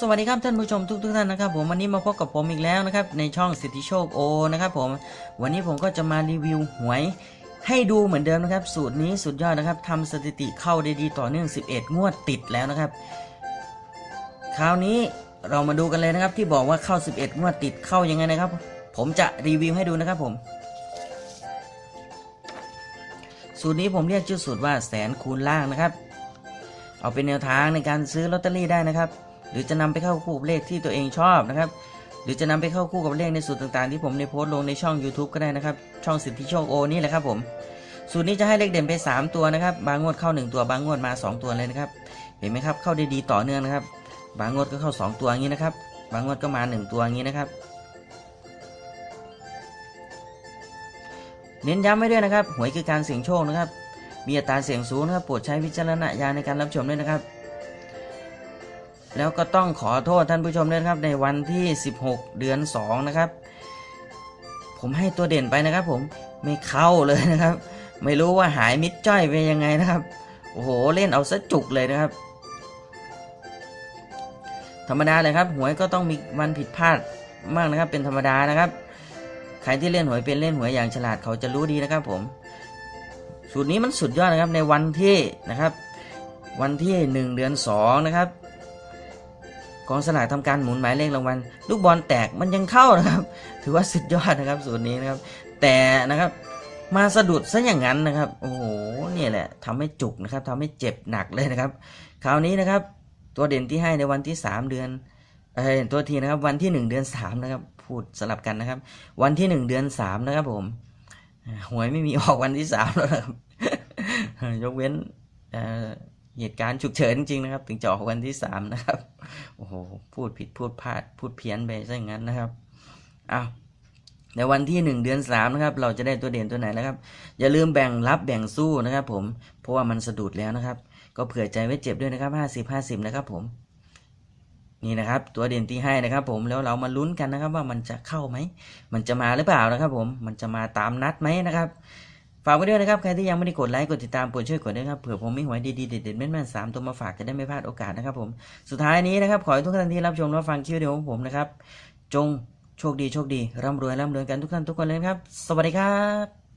สวัสดีครับท่านผู้ชมทุกทท่านนะครับผมวันนี้มาพบกับผมอีกแล้วนะครับในช่องสิทธิโชคโอนะครับผมวันนี้ผมก็จะมารีวิวหวยให้ดูเหมือนเดิมนะครับ สูตรนี้สุดยอดนะครับทำสถิติเข้าได้ดีต่อเนื่อง 11 งวดติดแล้วนะครับ คราวนี้เรามาดูกันเลยนะครับที่บอกว่าเข้า 11 งวดติดเข้ายังไงนะครับ ผมจะรีวิวให้ดูนะครับผม สูตรนี้ผมเรียกชื่อสูตรว่าแสนคูณล่างนะครับ เอาเป็นแนวทางในการซื้อลอตเตอรี่ได้นะครับ หรือจะนำไปเข้าคู่กับเลขที่ตัวเองชอบนะครับ หรือจะนำไปเข้าคู่กับเลขในสูตรต่างๆ ที่ผมได้โพสต์ลงในช่อง YouTube ก็ได้นะครับ ช่องสิทธิโชคโอนี่แหละครับผม สูตรนี้จะให้เลขเด่นไป 3 ตัวนะครับ บางงวดเข้า 1 ตัว บางงวดมา 2 ตัวเลยนะครับ เห็นไหมครับ เข้าได้ดีต่อเนื่องนะครับ บางงวดก็เข้า 2 ตัวอย่างนี้นะครับ บางงวดก็มา 1 ตัวอย่างนี้นะครับ เน้นย้ำไว้ด้วยนะครับ หวยคือการเสี่ยงโชคนะครับ มีอัตราเสี่ยงสูงนะครับ โปรดใช้วิจารณญาณในการรับชมด้วยนะครับ แล้วก็ต้องขอโทษท่านผู้ชมด้วยครับในวันที่ 16 เดือน 2 นะครับ ผมให้ตัวเด่นไปนะครับ ผมไม่เข้าเลยนะครับ ไม่รู้ว่าหายมิดจ้อยไปยังไงนะครับ โอ้โหเล่นเอาซะจุกเลยนะครับ ธรรมดาเลยครับ หวยก็ต้องมีวันผิดพลาดมากนะครับ เป็นธรรมดานะครับใครที่เล่นหวยเป็นเล่นหวยอย่างฉลาดเขาจะรู้ดีนะครับ ผม สูตรนี้มันสุดยอดนะครับในวันที่นะครับ วันที่ 1 เดือน2นะครับ กองสลากทำการหมุนหมายเลขรางวัลลูกบอลแตกมันยังเข้านะครับ ถือว่าสุดยอดนะครับสูตรนี้นะครับ แต่นะครับมาสะดุดซะอย่างนั้นนะครับ โอ้โหเนี่ยแหละทำให้จุกนะครับทำให้เจ็บหนักเลยนะครับ คราวนี้นะครับ ตัวเด่นที่ให้ในวันที่ 3 เดือนเอ้ตัวทีนะครับ วันที่ 1 เดือน3นะครับ พูดสลับกันนะครับ วันที่ 1 เดือน3นะครับ ผมหวยไม่มีออกวันที่3แล้วนะครับยกเว้น เหตุการณ์ฉุกเฉินจริงๆนะครับ ถึงจะออกวันที่3นะครับ โอ้โห พูดผิดพูดพลาด พูดเพี้ยนไปซะอย่างนั้นนะครับอ้าวในวันที่ 1 เดือน3นะครับเราจะได้ตัวเด่นตัวไหนนะครับ อย่าลืมแบ่งรับแบ่งสู้นะครับ ผมเพราะว่ามันสะดุดแล้วนะครับ ก็เผื่อใจไว้เจ็บด้วยนะครับ50 50นะครับ ผม นี่นะครับ ตัวเด่นที่ให้นะครับ ผมแล้วเรามาลุ้นกันนะครับ ว่ามันจะเข้าไหมมันจะมาหรือเปล่านะครับ ผมมันจะมาตามนัดไหมนะครับ ฝากไว้ด้วยนะครับใครที่ยังไม่ได้กดไลค์กดติดตามกดช่วยกดด้วยครับเผื่อผมมีหวยดีๆเด็ดๆแม่นๆสามตัวมาฝากจะได้ไม่พลาดโอกาสนะครับผมสุดท้ายนี้นะครับขอให้ทุกท่านที่รับชมรับฟังคลิปเดียวของผมนะครับจงโชคดีโชคดีร่ำรวยร่ำรวยกันทุกท่านทุกคนเลยครับ สวัสดีครับ